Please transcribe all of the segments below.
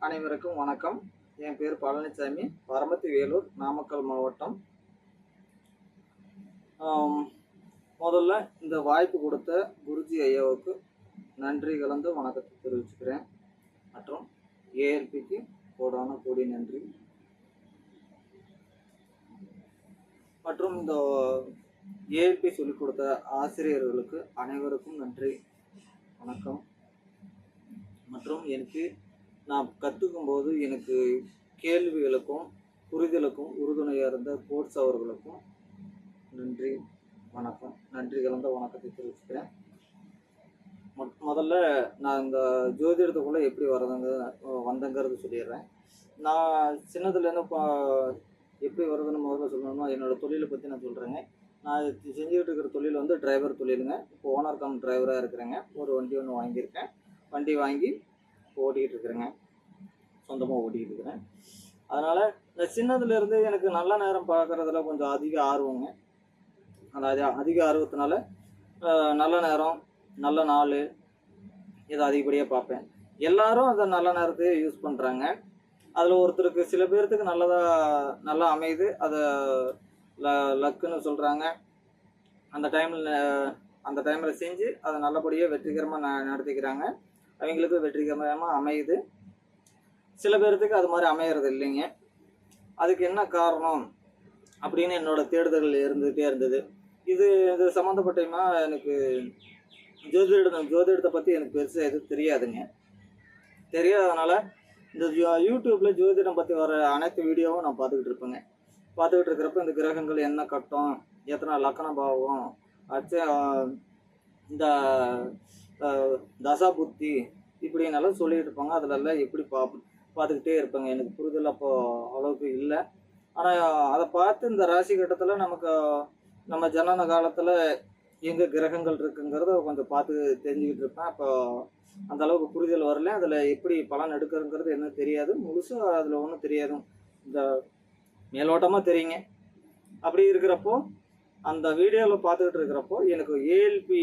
அனைவருக்கும் வணக்கம். என் பேர் பழனிசாமி. பரமத்தி வேலூர் நாமக்கல் மாவட்டம். முதல்ல இந்த வாய்ப்பு கொடுத்த குருஜி ஐயாவுக்கு நன்றி கலந்து வணக்கத்தை தெரிவிச்சுக்கிறேன். மற்றும் ஏஎல்பிக்கு கோடான கோடி நன்றி. மற்றும் இந்த ஏஎல்பி சொல்லிக் கொடுத்த ஆசிரியர்களுக்கு அனைவருக்கும் நன்றி. வணக்கம். மற்றும் எனக்கு நான் கற்றுக்கும் போது எனக்கு கேள்விகளுக்கும் புரிதலுக்கும் உறுதுணையாக இருந்த கோட்ஸ் அவர்களுக்கும் நன்றி வணக்கம். நன்றி கலந்த வணக்கத்தை தெரிவிச்சுக்கிறேன். முதல்ல நான் இந்த ஜோதிடத்துக்குள்ளே எப்படி வரதுங்க வந்தங்கிறது சொல்லிடுறேன். நான் சின்னதுலேருந்து இப்போ எப்படி வருதுன்னு முதல்ல சொல்லணும்னா என்னோடய தொழிலை பற்றி நான் சொல்கிறேங்க நான் செஞ்சுக்கிட்டு இருக்கிற தொழில் வந்து டிரைவர் தொழிலுங்க. இப்போ ஓனர் கம் டிரைவராக இருக்கிறேங்க. ஒரு வண்டி ஒன்று வாங்கியிருக்கேன். வண்டி வாங்கி ஓட்டிக்கிட்டு இருக்கிறேங்க. சொந்தமாக ஓட்டிக்கிட்டு இருக்கிறேன் அதனால் இந்த சின்னதுலேருந்து எனக்கு நல்ல நேரம் பார்க்குறதுல கொஞ்சம் அதிக ஆர்வங்க. அதாவது அதிக ஆர்வத்தினால நல்ல நேரம் நல்ல நாள் இதை அதிகப்படியாக பார்ப்பேன். எல்லாரும் அந்த நல்ல நேரத்தையே யூஸ் பண்ணுறாங்க அதில் ஒருத்தருக்கு சில பேர்த்துக்கு நல்லதாக நல்லா அமையுது. அதை ல லக்குன்னு சொல்கிறாங்க அந்த டைமில் அந்த டைமில் செஞ்சு அதை நல்லபடியாக வெற்றிகரமாக ந நடத்திக்கிறாங்க. அவங்களுக்கு வெற்றிகரமாக அமையுது. சில பேர்த்துக்கு அது மாதிரி அமையறது இல்லைங்க. அதுக்கு என்ன காரணம்? அப்படின்னு என்னோட தேடுதல்கள் இருந்துகிட்டே இருந்தது. இது இது சம்மந்தப்பட்டமா எனக்கு ஜோதிடம் ஜோதிடத்தை பற்றி எனக்கு பெருசாக எதுவும் தெரியாதுங்க. தெரியாதனால இந்த யூடியூப்பில் ஜோதிடம் பற்றி வர அனைத்து வீடியோவும் நான் பார்த்துக்கிட்டு இருப்பேங்க. பார்த்துக்கிட்டு இருக்கிறப்ப இந்த கிரகங்கள் என்ன கட்டம் எத்தனை லக்கண பாவம் அச்ச இந்த தசா புத்தி இப்படின்னெல்லாம் சொல்லிட்டு இருப்பாங்க. அதிலெல்லாம் எப்படி பார்ப்போம் பார்த்துக்கிட்டே இருப்பேங்க. எனக்கு புரிதல் அப்போ அவ்வளோக்கு இல்லை. ஆனால் அதை பார்த்து இந்த ராசி கட்டத்தில் நமக்கு நம்ம ஜனன காலத்தில் எங்கே கிரகங்கள் இருக்குங்கிறத கொஞ்சம் பார்த்து தெரிஞ்சுக்கிட்டு இருப்பேன். அப்போ அந்த அளவுக்கு புரிதல் வரல. அதில் எப்படி பலன் எடுக்கிறதுங்கிறது என்ன தெரியாது. முழுசாக அதில் ஒன்றும் தெரியாது. இந்த மேலோட்டமாக தெரியுங்க. அப்படி இருக்கிறப்போ அந்த வீடியோவில் பார்த்துக்கிட்டு இருக்கிறப்போ எனக்கு ஏஎல்பி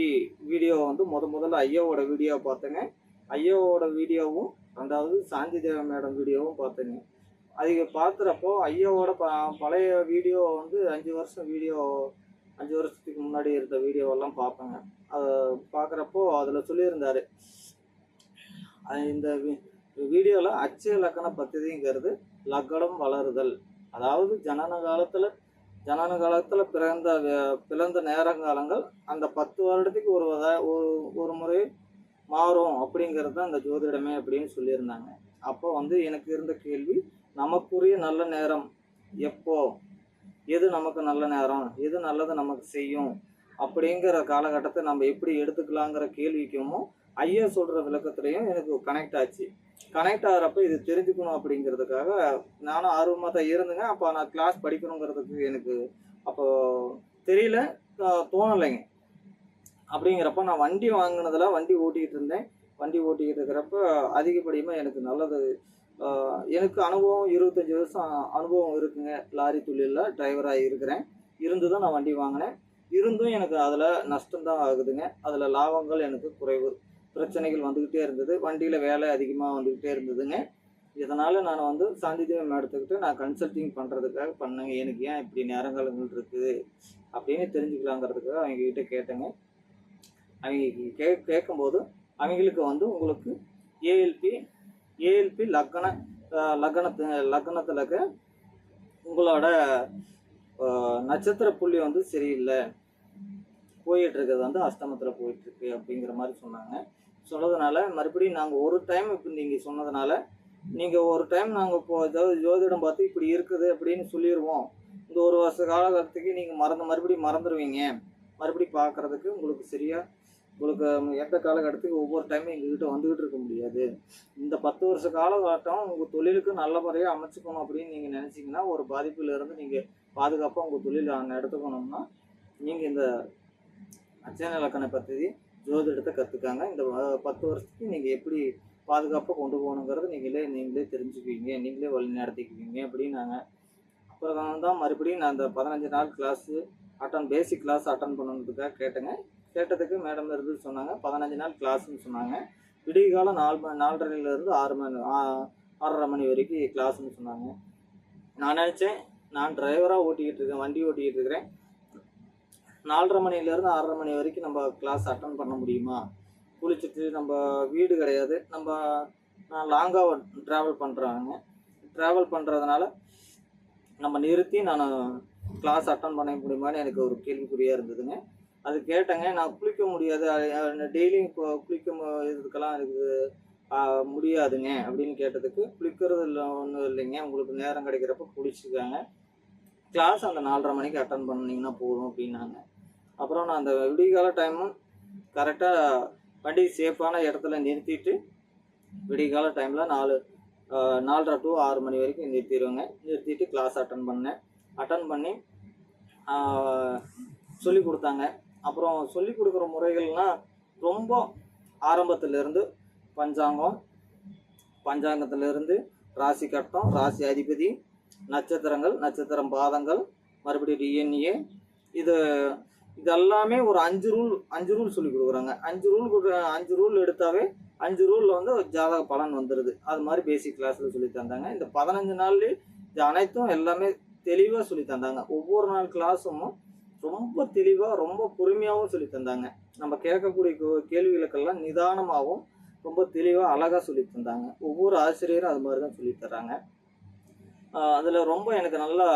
வீடியோ வந்து முத முதல்ல ஐயாவோட வீடியோ பார்த்தேங்க. ஐயாவோட வீடியோவும் ரெண்டாவது சாந்தி தேவ மேடம் வீடியோவும் பார்த்தேங்க அது பார்க்குறப்போ ஐயாவோட ப பழைய வீடியோ வந்து அஞ்சு வருஷம் வீடியோ அஞ்சு வருஷத்துக்கு முன்னாடி இருந்த வீடியோவெல்லாம் பார்ப்பேங்க. அதை பார்க்குறப்போ அதில் சொல்லியிருந்தாரு. இந்த வீடியோவில் அச்சய லக்கண பத்திதிங்கிறது லக்கணம் வளருதல். அதாவது ஜனன காலத்தில் ஜனன காலத்தில் பிறந்த பிறந்த நேரங்காலங்கள் அந்த பத்து வருடத்துக்கு ஒரு வத- ஒரு ஒரு முறை மாறும் அப்படிங்கிறது தான் அந்த ஜோதிடமே அப்படின்னு சொல்லியிருந்தாங்க. அப்போ வந்து எனக்கு இருந்த கேள்வி நமக்குரிய நல்ல நேரம் எப்போ? எது நமக்கு நல்ல நேரம்? எது நல்லது நமக்கு செய்யும்? அப்படிங்கிற காலகட்டத்தை நம்ம எப்படி எடுத்துக்கலாங்கிற கேள்விக்கும் ஐயா சொல்கிற விளக்கத்துலையும் எனக்கு கனெக்ட் ஆச்சு. கனெக்ட் ஆகிறப்ப இது தெரிஞ்சுக்கணும் அப்படிங்கிறதுக்காக நானும் ஆர்வமாக தான் இருந்தேங்க. அப்போ நான் கிளாஸ் படிக்கணுங்கிறதுக்கு எனக்கு அப்போ தெரியல தோணலைங்க. அப்படிங்கிறப்ப நான் வண்டி வாங்கினதில் வண்டி ஓட்டிக்கிட்டு இருந்தேன். வண்டி ஓட்டிக்கிட்டு இருக்கிறப்ப அதிகப்படியமாக எனக்கு நல்லது. எனக்கு அனுபவம் இருபத்தஞ்சி வருஷம் அனுபவம் இருக்குங்க. லாரி தொழிலில் டிரைவராக இருக்கிறேன். இருந்து தான் நான் வண்டி வாங்கினேன். இருந்தும் எனக்கு அதில் நஷ்டம்தான் ஆகுதுங்க. அதில் லாபங்கள் எனக்கு குறைவு. பிரச்சனைகள் வந்துக்கிட்டே இருந்தது. வண்டியில் வேலை அதிகமாக வந்துக்கிட்டே இருந்ததுங்க. இதனால் நான் வந்து சாந்திதேவம் எடுத்துக்கிட்டு நான் கன்சல்டிங் பண்ணுறதுக்காக பண்ணேங்க. எனக்கு ஏன் இப்படி நேரங்காலங்கள் இருக்குது? அப்படின்னு தெரிஞ்சுக்கலாங்கிறதுக்காக அவங்கக்கிட்ட கேட்டேங்க. அவங்க கே கேட்கும்போது அவங்களுக்கு வந்து உங்களுக்கு ஏஎல்பி ஏஎல்பி லக்கண லக்னத்து லக்னத்தில் உங்களோட நட்சத்திர புள்ளி வந்து சரியில்லை. போயிட்டு இருக்கிறது வந்து அஸ்தமத்தில் போயிட்டுருக்கு அப்படிங்கிற மாதிரி சொன்னாங்க. சொன்னதுனால மறுபடியும் நாங்கள் ஒரு டைம் இப்போ நீங்கள் சொன்னதுனால நீங்கள் ஒரு டைம் நாங்கள் இப்போ ஏதாவது ஜோதிடம் பார்த்து இப்படி இருக்குது அப்படின்னு சொல்லிடுவோம் இந்த ஒரு வருஷ காலகட்டத்துக்கு நீங்கள் மறந்து மறுபடியும் மறந்துடுவீங்க மறுபடியும் பார்க்குறதுக்கு உங்களுக்கு சரியாக உங்களுக்கு எந்த காலகட்டத்துக்கு ஒவ்வொரு டைமும் எங்ககிட்ட வந்துக்கிட்டு இருக்க முடியாது. இந்த பத்து வருஷ காலகட்டம் உங்கள் தொழிலுக்கு நல்ல முறையாக அமைச்சுக்கணும் அப்படின்னு நீங்கள் நினச்சிங்கன்னா ஒரு பாதிப்பில் இருந்து நீங்கள் பாதுகாப்பாக உங்கள் தொழில் எடுத்துக்கணும்னா நீங்கள் இந்த அச்சன இலக்கண பദ്ധதி ஜோதிடத்தை கற்றுக்காங்க இந்த பத்து வருஷத்துக்கு நீங்கள் எப்படி பாதுகாப்பாக கொண்டு போகணுங்கிறது நீங்களே நீங்களே தெரிஞ்சுக்குவீங்க. நீங்களே வழி நடத்திக்குவீங்க அப்படின்னாங்க அப்புறம் தான் மறுபடியும் நான் அந்த பதினஞ்சு நாள் class attend basic class attend பண்ணணுன்றதுக்காக கேட்டேங்க. கேட்டதுக்கு மேடம் இருந்து சொன்னாங்க. பதினஞ்சு நாள் கிளாஸ்ன்னு சொன்னாங்க. விடிய காலம் நாலு மணி நாலரைலேருந்து ஆறு மணி ஆறரை மணி வரைக்கும் கிளாஸ்ன்னு சொன்னாங்க. நான் நினச்சேன் நான் டிரைவராக ஓட்டிக்கிட்டு இருக்கேன் வண்டி ஓட்டிக்கிட்டு இருக்கிறேன். நாலரை மணிலேருந்து ஆறரை மணி வரைக்கும் நம்ம கிளாஸ் அட்டன் பண்ண முடியுமா? குளிச்சுட்டு நம்ம வீடு கிடையாது. நம்ம நான் லாங்காக ட்ராவல் பண்ணுறாங்க ட்ராவல் பண்ணுறதுனால நம்ம நிறுத்தி நான் கிளாஸ் அட்டன் பண்ண முடியுமான்னு எனக்கு ஒரு கேள்விக்குறியாக இருந்ததுங்க. அது கேட்டேங்க நான் குளிக்க முடியாது. டெய்லியும் இப்போ குளிக்க இதுக்கெல்லாம் இருக்குது முடியாதுங்க அப்படின்னு கேட்டதுக்கு குளிக்கிறது இல்லை ஒன்றும் இல்லைங்க. உங்களுக்கு நேரம் கிடைக்கிறப்ப குளிச்சுக்காங்க. கிளாஸ் அந்த நாலரை மணிக்கு அட்டன் பண்ணிங்கன்னா போதும் அப்படின்னாங்க. அப்புறம் நான் அந்த விடிகால டைமும் கரெக்டாக வண்டி சேஃபான இடத்துல நிறுத்திட்டு விடிகால டைமில் நாலு நாலரை டு ஆறு மணி வரைக்கும் நிறுத்திடுவேங்க. நிறுத்திட்டு கிளாஸ் அட்டன் பண்ணேன். அட்டன் பண்ணி சொல்லி கொடுத்தாங்க. அப்புறம் சொல்லி கொடுக்குற முறைகள்லாம் ரொம்ப ஆரம்பத்திலிருந்து பஞ்சாங்கம் பஞ்சாங்கத்திலிருந்து ராசி கட்டம் ராசி அதிபதி நட்சத்திரங்கள் நட்சத்திரம் பாதங்கள் மறுபடியும் டிஎன்ஏ இது இதெல்லாமே ஒரு அஞ்சு ரூல் அஞ்சு ரூல் சொல்லி கொடுக்குறாங்க. அஞ்சு ரூல் அஞ்சு ரூல் எடுத்தாவே அஞ்சு ரூலில் வந்து ஜாதக பலன் வந்துடுது அது மாதிரி பேசிக் கிளாஸில் சொல்லி தந்தாங்க. இந்த பதினஞ்சு நாள்லேயே இது அனைத்தும் எல்லாமே தெளிவாக சொல்லி தந்தாங்க. ஒவ்வொரு நாள் கிளாஸும் ரொம்ப தெளிவாக ரொம்ப பொறுமையாகவும் சொல்லி தந்தாங்க. நம்ம கேட்கக்கூடிய கேள்விகளுக்கெல்லாம் நிதானமாகவும் ரொம்ப தெளிவாக அழகாக சொல்லி தந்தாங்க. ஒவ்வொரு ஆசிரியரும் அது மாதிரி தான் சொல்லி தர்றாங்க அதில் ரொம்ப எனக்கு நல்லா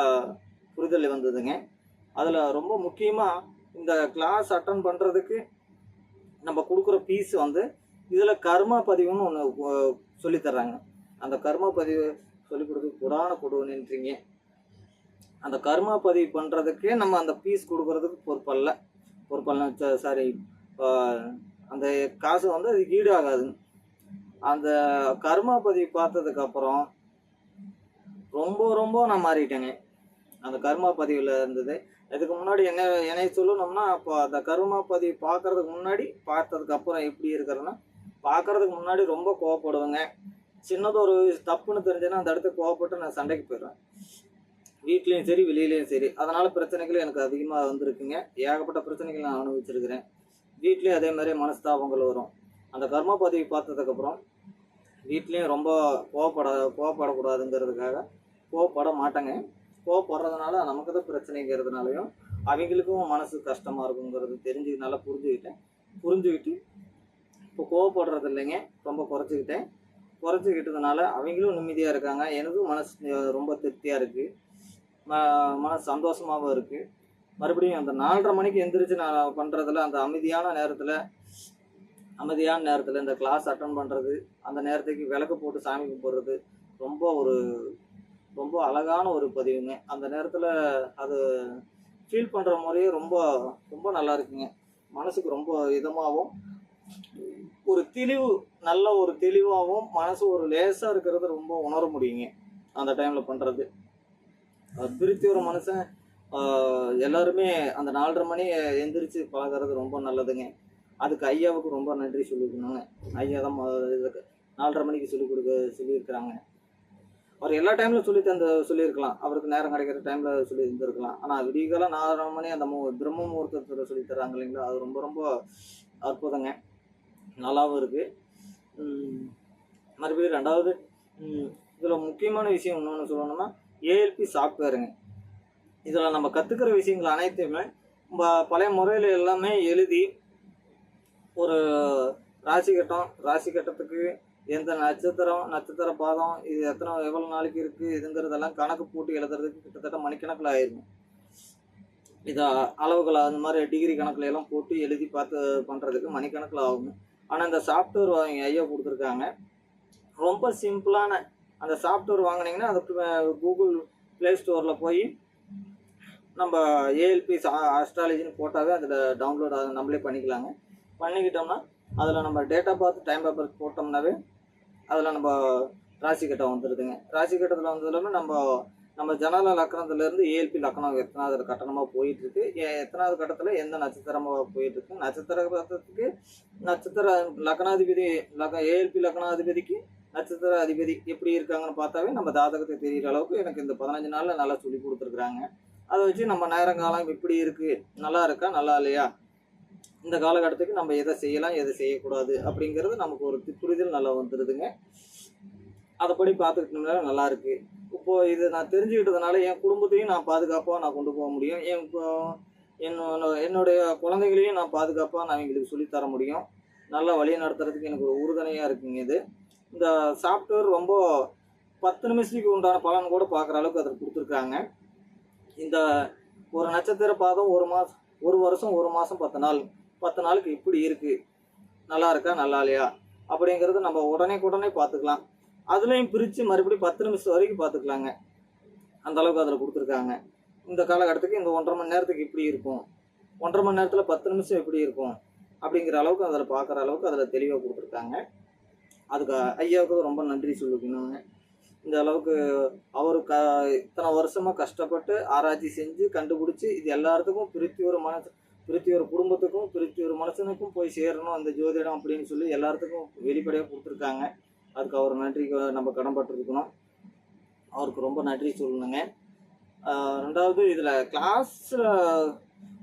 புரிதல் வந்ததுங்க. அதில் ரொம்ப முக்கியமாக இந்த கிளாஸ் அட்டன் பண்ணுறதுக்கு நம்ம கொடுக்குற ஃபீஸ் வந்து இதில் கர்மா பதிவுன்னு ஒன்று சொல்லித்தர்றாங்க அந்த கர்மா பதிவு சொல்லி கொடுத்து குடான கொடுன்றீங்க அந்த கர்மா பதிவு பண்ணுறதுக்கே நம்ம அந்த பீஸ் கொடுக்கறதுக்கு பொறுப்பல்ல. பொறுப்பல்ல சாரி அந்த காசு வந்து அது ஈடு அந்த கர்மா பதிவு பார்த்ததுக்கு அப்புறம் ரொம்ப ரொம்ப நான் மாறிட்டேங்க அந்த கர்மா பதிவில் இருந்தது. இதுக்கு முன்னாடி என்ன என்னை சொல்லணும்னா அப்போ அந்த கர்மா பதிவு பார்க்கறதுக்கு முன்னாடி பார்த்ததுக்கு அப்புறம் எப்படி இருக்கிறேன்னா பார்க்கறதுக்கு முன்னாடி ரொம்ப கோவப்படுவேங்க. சின்னதாக ஒரு தப்புன்னு தெரிஞ்சேன்னா அந்த இடத்துக்கு கோவப்பட்டு நான் சண்டைக்கு போயிடுவேன். வீட்லேயும் சரி வெளியிலையும் சரி. அதனால் பிரச்சனைகள் எனக்கு அதிகமாக வந்திருக்குங்க. ஏகப்பட்ட பிரச்சனைகள் நான் அனுபவிச்சிருக்கிறேன். வீட்லேயும் அதே மாதிரி மனஸ்தாபங்கள் வரும். அந்த கர்ம பதிவு பார்த்ததுக்கப்புறம் வீட்லேயும் ரொம்ப கோவப்பட கோவப்படக்கூடாதுங்கிறதுக்காக கோவப்பட மாட்டேங்க. கோவப்படுறதுனால நமக்கு தான் பிரச்சனைங்கிறதுனாலையும் அவங்களுக்கும் மனசு கஷ்டமாக இருக்குங்கிறது தெரிஞ்சு நல்லா புரிஞ்சுக்கிட்டேன். புரிஞ்சுக்கிட்டு இப்போ கோவப்படுறது இல்லைங்க. ரொம்ப குறைச்சிக்கிட்டேன். குறைச்சிக்கிட்டதுனால அவங்களும் நிம்மதியாக இருக்காங்க. எனக்கும் மனசு ரொம்ப திருப்தியாக இருக்குது மன சந்தோஷமாகவும் இருக்குது மறுபடியும் அந்த நாலரை மணிக்கு எந்திரிச்சு நான் பண்ணுறதுல அந்த அமைதியான நேரத்தில் அமைதியான நேரத்தில் இந்த கிளாஸ் அட்டன் பண்ணுறது அந்த நேரத்துக்கு விளக்கு போட்டு சாமி கும்பிட்றது ரொம்ப ஒரு ரொம்ப அழகான ஒரு பதிவுங்க. அந்த நேரத்தில் அது ஃபீல் பண்ணுற முறையே ரொம்ப ரொம்ப நல்லா இருக்குங்க. மனசுக்கு ரொம்ப இதமாகவும் ஒரு தெளிவு நல்ல ஒரு தெளிவாகவும் மனசு ஒரு லேசாக இருக்கிறது ரொம்ப உணர முடியுங்க. அந்த டைமில் பண்ணுறது பிரித்தி ஒரு மனுஷன் எல்லாருமே அந்த நாலரை மணி எந்திரிச்சு பழகுறது ரொம்ப நல்லதுங்க. அதுக்கு ஐயாவுக்கு ரொம்ப நன்றி சொல்லியிருக்கணுங்க. ஐயா தான் இதுக்கு நாலரை மணிக்கு சொல்லிக் கொடுக்க சொல்லியிருக்கிறாங்க. அவர் எல்லா டைம்லையும் சொல்லி தந்து சொல்லியிருக்கலாம். அவருக்கு நேரம் கிடைக்கிற டைமில் சொல்லி இருந்திருக்கலாம் ஆனால் விடிகாலம் நாலரை மணி அந்த மூ பிரம்ம முகூர்த்தத்தில் சொல்லி தராங்க இல்லைங்களா? அது ரொம்ப ரொம்ப அற்புதங்க. நல்லாவும் இருக்குது மறுபடியும் ரெண்டாவது இதில் முக்கியமான விஷயம் இன்னொன்று சொல்லணும்னா ஏஎல்பி சாஃப்ட்வேருங்க இதில் நம்ம கற்றுக்கிற விஷயங்கள் அனைத்தையுமே நம்ம பழைய முறையில் எல்லாமே எழுதி ஒரு ராசி கட்டம் ராசி கட்டத்துக்கு எந்த நட்சத்திரம் நட்சத்திர பாதம் இது எத்தனை எவ்வளோ நாளைக்கு இருக்குது இதுங்கிறதெல்லாம் கணக்கு போட்டு எழுதுறதுக்கு கிட்டத்தட்ட மணிக்கணக்கில் ஆயிரும் இதை அளவுகள் அந்த மாதிரி டிகிரி கணக்குல எல்லாம் போட்டு எழுதி பார்த்து பண்ணுறதுக்கு மணிக்கணக்கில் ஆகும் ஆனால் இந்த சாஃப்ட்வேர் அவங்க ஐயா கொடுத்துருக்காங்க. ரொம்ப சிம்பிளான அந்த சாஃப்ட்வேர் வாங்குனீங்கன்னா அது கூகுள் ப்ளே ஸ்டோரில் போய் நம்ம ஏஎல்பி அஸ்ட்ராலஜின்னு போட்டாவே அதில் டவுன்லோட் ஆகும் நம்மளே பண்ணிக்கலாங்க. பண்ணிக்கிட்டோம்னா அதில் நம்ம டேட்டா பார்த்து டைம் பேப்பர் போட்டோம்னாவே அதில் நம்ம ராசி கட்டம் வந்துடுதுங்க ராசி கட்டத்தில் வந்ததுலாமே நம்ம நம்ம ஜனல லக்கணத்துலேருந்து ஏஎல்பி லக்கணம் எத்தனாவது கட்டணமாக போயிட்டுருக்கு எத்தனாவது கட்டத்தில் எந்த நட்சத்திரமாக போயிட்டுருக்கு நட்சத்திர கட்டத்துக்கு நட்சத்திர லக்னாதிபதி லக்க ஏஎல்பி லக்னாதிபதிக்கு நட்சத்திர அதிபதி எப்படி இருக்காங்கன்னு பார்த்தாவே நம்ம ஜாதகத்தை தெரிகிற அளவுக்கு எனக்கு இந்த பதினஞ்சு நாளில் நல்லா சொல்லி கொடுத்துருக்குறாங்க. அதை வச்சு நம்ம நேரங்காலம் எப்படி இருக்குது நல்லா இருக்கா? நல்லா இல்லையா? இந்த காலகட்டத்துக்கு நம்ம எதை செய்யலாம் எதை செய்யக்கூடாது அப்படிங்கிறது நமக்கு ஒரு புரிதல் நல்லா வந்துடுதுங்க அதைப்படி பார்த்துக்கிட்டோம்னா நல்லா இருக்கு. இப்போ இது நான் தெரிஞ்சுக்கிட்டதுனால என் குடும்பத்தையும் நான் பாதுகாப்பாக நான் கொண்டு போக முடியும். என் இப்போ என்னோட என்னுடைய குழந்தைகளையும் நான் பாதுகாப்பாக நான் எங்களுக்கு சொல்லித்தர முடியும். நல்லா வழி நடத்துறதுக்கு எனக்கு ஒரு உறுதுணையாக இருக்குங்க இது. இந்த சாஃப்ட்வேர் ரொம்ப பத்து நிமிஷத்துக்கு உண்டான பலன் கூட பார்க்குற அளவுக்கு அதில் கொடுத்துருக்காங்க. இந்த ஒரு நட்சத்திர பாதம் ஒரு மாதம் ஒரு வருஷம் ஒரு மாதம் பத்து நாள் பத்து நாளுக்கு இப்படி இருக்குது நல்லா இருக்கா? நல்லா இல்லையா? அப்படிங்கிறது நம்ம உடனே உடனே பார்த்துக்கலாம். அதுலேயும் பிரித்து மறுபடியும் பத்து நிமிஷம் வரைக்கும் பார்த்துக்கலாங்க. அந்த அளவுக்கு அதில் கொடுத்துருக்காங்க. இந்த காலகட்டத்துக்கு இந்த ஒன்றரை மணி நேரத்துக்கு இப்படி இருக்கும். ஒன்றரை மணி நேரத்தில் பத்து நிமிஷம் எப்படி இருக்கும். அப்படிங்கிற அளவுக்கு அதில் பார்க்குற அளவுக்கு அதில் தெளிவாக கொடுத்துருக்காங்க. அதுக்கு ஐயாவுக்கு ரொம்ப நன்றி சொல்லிக்கணுங்க இந்த அளவுக்கு அவர் க இத்தனை வருஷமாக கஷ்டப்பட்டு ஆராய்ச்சி செஞ்சு கண்டுபிடிச்சி இது எல்லாத்துக்கும் பிரித்தி ஒரு மனசு பிரித்தி ஒரு குடும்பத்துக்கும் பிரித்தி ஒரு மனுஷனுக்கும் போய் சேரணும் அந்த ஜோதிடம் அப்படின்னு சொல்லி எல்லாத்துக்கும் வெளிப்படையாக கொடுத்துருக்காங்க. அதுக்கு அவர் நன்றி நம்ம கடன்பட்டிருக்கணும் அவருக்கு ரொம்ப நன்றி சொல்லணுங்க. ரெண்டாவது இதில் கிளாஸில்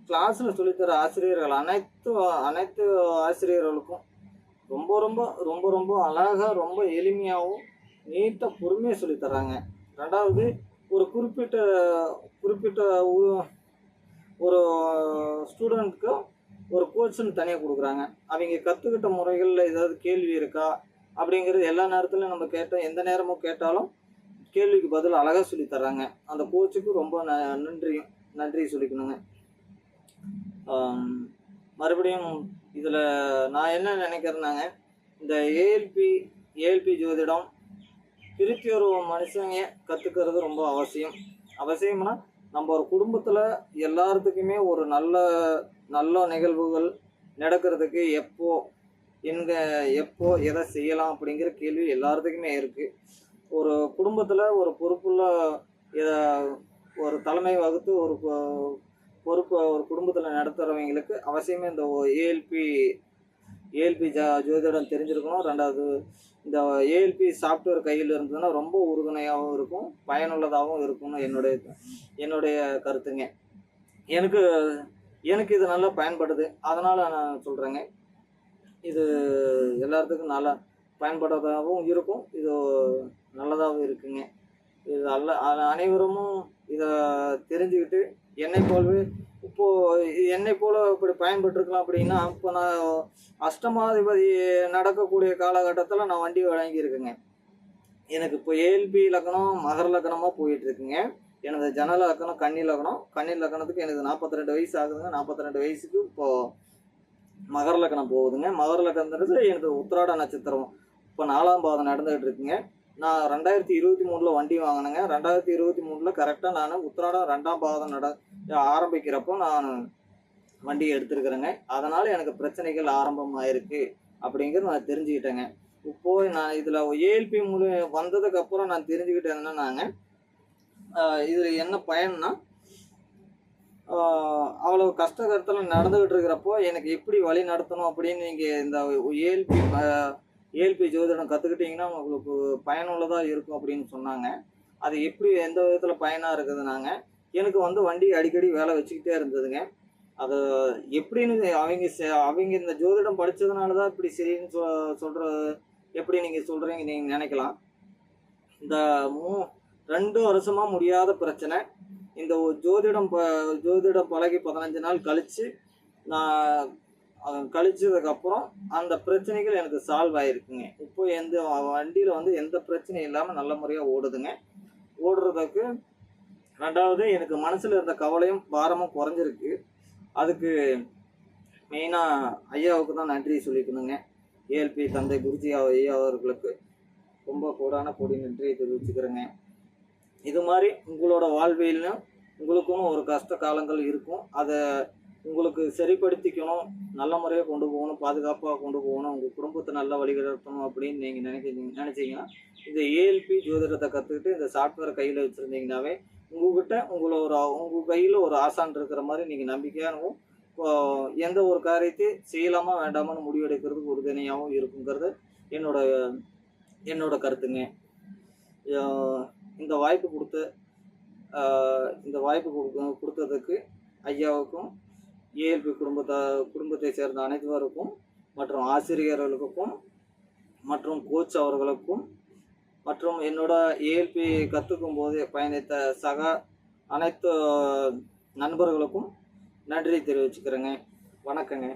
கிளாஸில் சொல்லித்தர ஆசிரியர்கள் அனைத்து அனைத்து ஆசிரியர்களுக்கும் ரொம்ப ரொம்ப ரொம்ப ரொம்ப அழகாக ரொம்ப எளிமையாகவும் நீட்டாக பொறுமையாக சொல்லித் தர்றாங்க. ரெண்டாவது ஒரு குறிப்பிட்ட குறிப்பிட்ட ஒரு ஸ்டூடெண்ட்க்கு ஒரு கோச்சுன்னு தனியாக கொடுக்குறாங்க. அவங்க கற்றுக்கிட்ட முறைகளில் ஏதாவது கேள்வி இருக்கா? அப்படிங்கிறது எல்லா நேரத்துலையும் நம்ம கேட்டோம் எந்த நேரமும் கேட்டாலும் கேள்விக்கு பதில் அழகாக சொல்லித் தர்றாங்க. அந்த கோச்சுக்கு ரொம்ப ந நன்றி நன்றி சொல்லிக்கணுங்க. மறுபடியும் இதில் நான் என்ன நினைக்கிறேன்னாங்க இந்த ஏஎல்பி ஏஎல்பி ஜோதிடம் பிரித்து ஒரு மனுஷங்க கற்றுக்கிறது ரொம்ப அவசியம். அவசியம்னா நம்ம ஒரு குடும்பத்தில் எல்லாத்துக்குமே ஒரு நல்ல நல்ல நிகழ்வுகள் நடக்கிறதுக்கு எப்போ எங்க எப்போ எதை செய்யலாம் அப்படிங்கிற கேள்வி எல்லாத்துக்குமே இருக்குது ஒரு குடும்பத்தில் ஒரு பொறுப்புள்ள ஒரு தலைமை வகுத்து ஒரு ஒரு பொறுப்பு ஒரு குடும்பத்தில் நடத்துகிறவங்களுக்கு அவசியமே இந்த ஏஎல்பி ஏஎல்பி ஜா ஜோதிடம் தெரிஞ்சிருக்கணும். ரெண்டாவது இந்த ஏஎல்பி சாஃப்ட்வேர் கையில் இருந்ததுன்னா ரொம்ப உறுதுணையாகவும் இருக்கும் பயனுள்ளதாகவும் இருக்கும்னு என்னுடைய என்னுடைய கருத்துங்க. எனக்கு எனக்கு இது நல்லா பயன்படுது. அதனால் நான் சொல்கிறேங்க இது எல்லாத்துக்கும் நல்லா பயன்படுறதாகவும் இருக்கும். இது நல்லதாகவும் இருக்குங்க. இது அல்ல அனைவரும் இதை தெரிஞ்சுக்கிட்டு என்னை போலவே இப்போது என்னை போல இப்படி பயன்பட்டுருக்கலாம் அப்படின்னா இப்போ நான் அஷ்டமாதிபதி நடக்கக்கூடிய காலகட்டத்தில் நான் வண்டி வழங்கியிருக்கேங்க. எனக்கு இப்போ ஏல்பி லக்கணம் மகர லக்கணமாக போயிட்டு இருக்குங்க எனது ஜனல லக்கணம் கன்னி லக்கணம் கன்னி லக்கணத்துக்கு எனக்கு நாற்பத்தி ரெண்டு வயசு ஆகுதுங்க. நாற்பத்தி ரெண்டு வயசுக்கு இப்போது மகர லக்கணம் போகுதுங்க. மகர லக்கணத்துறது எனக்கு உத்திராட நட்சத்திரம். இப்போ நாலாம் பாதம் நடந்துகிட்டு இருக்குங்க. நான் ரெண்டாயிரத்தி இருபத்தி மூணில் வண்டி வாங்கினேங்க. ரெண்டாயிரத்தி இருபத்தி மூணில் கரெக்டாக நான் உத்திராடம் ரெண்டாம் பாதம் நட ஆரம்பிக்கிறப்போ நான் வண்டி எடுத்துருக்குறேங்க. அதனால் எனக்கு பிரச்சனைகள் ஆரம்பமாயிருக்கு அப்படிங்கிறது நான் தெரிஞ்சுக்கிட்டேங்க. இப்போது நான் இதில் ஏஎல்பி முழு வந்ததுக்கப்புறம் நான் தெரிஞ்சுக்கிட்டேன் என்னன்னாங்க இதில் என்ன பயன்னா அவ்வளோ கஷ்டகரத்தில் நடந்துக்கிட்டு இருக்கிறப்போ எனக்கு எப்படி வழி நடத்தணும் அப்படின்னு நீங்கள் இந்த ஏஎல்பி ஏஎல்பி ஜோதிடம் கற்றுக்கிட்டிங்கன்னா உங்களுக்கு பயனுள்ளதாக இருக்கும் அப்படின்னு சொன்னாங்க. அது எப்படி எந்த விதத்தில் பயனாக இருக்குதுனாங்க எனக்கு வந்து வண்டி அடிக்கடி வேலை வச்சுக்கிட்டே இருந்ததுங்க. அது எப்படின்னு அவங்க அவங்க இந்த ஜோதிடம் படித்ததுனால தான் இப்படி சரின்னு சொ சொல்கிற எப்படி நீங்கள் சொல்கிறீங்க நீங்கள் நினைக்கலாம். இந்த மூ ரெண்டு வருஷமாக முடியாத பிரச்சனை. இந்த ஜோதிடம் ப ஜோதிடம் பழகி பதினஞ்சு நாள் கழித்து நான் கழிச்சதுக்கப்புறம் அந்த பிரச்சனைகள் எனக்கு சால்வ் ஆகிருக்குங்க இப்போ எந்த வண்டியில் வந்து எந்த பிரச்சனையும் இல்லாமல் நல்ல முறையாக ஓடுதுங்க. ஓடுறதுக்கு ரெண்டாவது எனக்கு மனசில் இருந்த கவலையும் பாரமும் குறைஞ்சிருக்கு. அதுக்கு மெயினாக ஐயாவுக்கு தான் நன்றி சொல்லிக்கணுங்க. ஏஎல்பி தந்தை குருஜி ஐயா அவர்களுக்கு ரொம்ப கூடான கோடி நன்றியை தெரிவிச்சுக்கிறேங்க. இது மாதிரி உங்களோட வாழ்வியலும் உங்களுக்கும் ஒரு கஷ்ட காலங்கள் இருக்கும். அதை உங்களுக்கு சரிப்படுத்திக்கணும் நல்ல முறையாக கொண்டு போகணும் பாதுகாப்பாக கொண்டு போகணும் உங்கள் குடும்பத்தை நல்லா வழிநடத்தணும் அப்படின்னு நீங்கள் நினைக்கிறீங்க நினச்சிங்கன்னா இந்த ஏஎல்பி ஜோதிடத்தை கற்றுக்கிட்டு இந்த சாஃப்ட்வேர் கையில் வச்சுருந்தீங்கன்னாவே உங்களை ஒரு உங்கள் கையில் ஒரு ஆசான் இருக்கிற மாதிரி நீங்கள் நம்பிக்கையாகவும் இப்போ எந்த ஒரு காரியத்தை செய்யலாமா வேண்டாமான்னு முடிவெடுக்கிறதுக்கு உறுதுணையாகவும் இருக்குங்கிறது என்னோட என்னோட கருத்துங்க. இந்த வாய்ப்பு கொடுத்த இந்த வாய்ப்பு கொடுக்க- கொடுத்ததுக்கு ஐயாவுக்கும் ஏஎல்பி குடும்பத்தை குடும்பத்தை சேர்ந்த அனைத்துவருக்கும் மற்றும் ஆசிரியர்களுக்கும் மற்றும் கோச் அவர்களுக்கும் மற்றும் என்னோட ஏஎல்பி கற்றுக்கும் போது பயணித்த சக அனைத்து நண்பர்களுக்கும் நன்றி தெரிவிச்சுக்கிறேங்க. வணக்கங்க.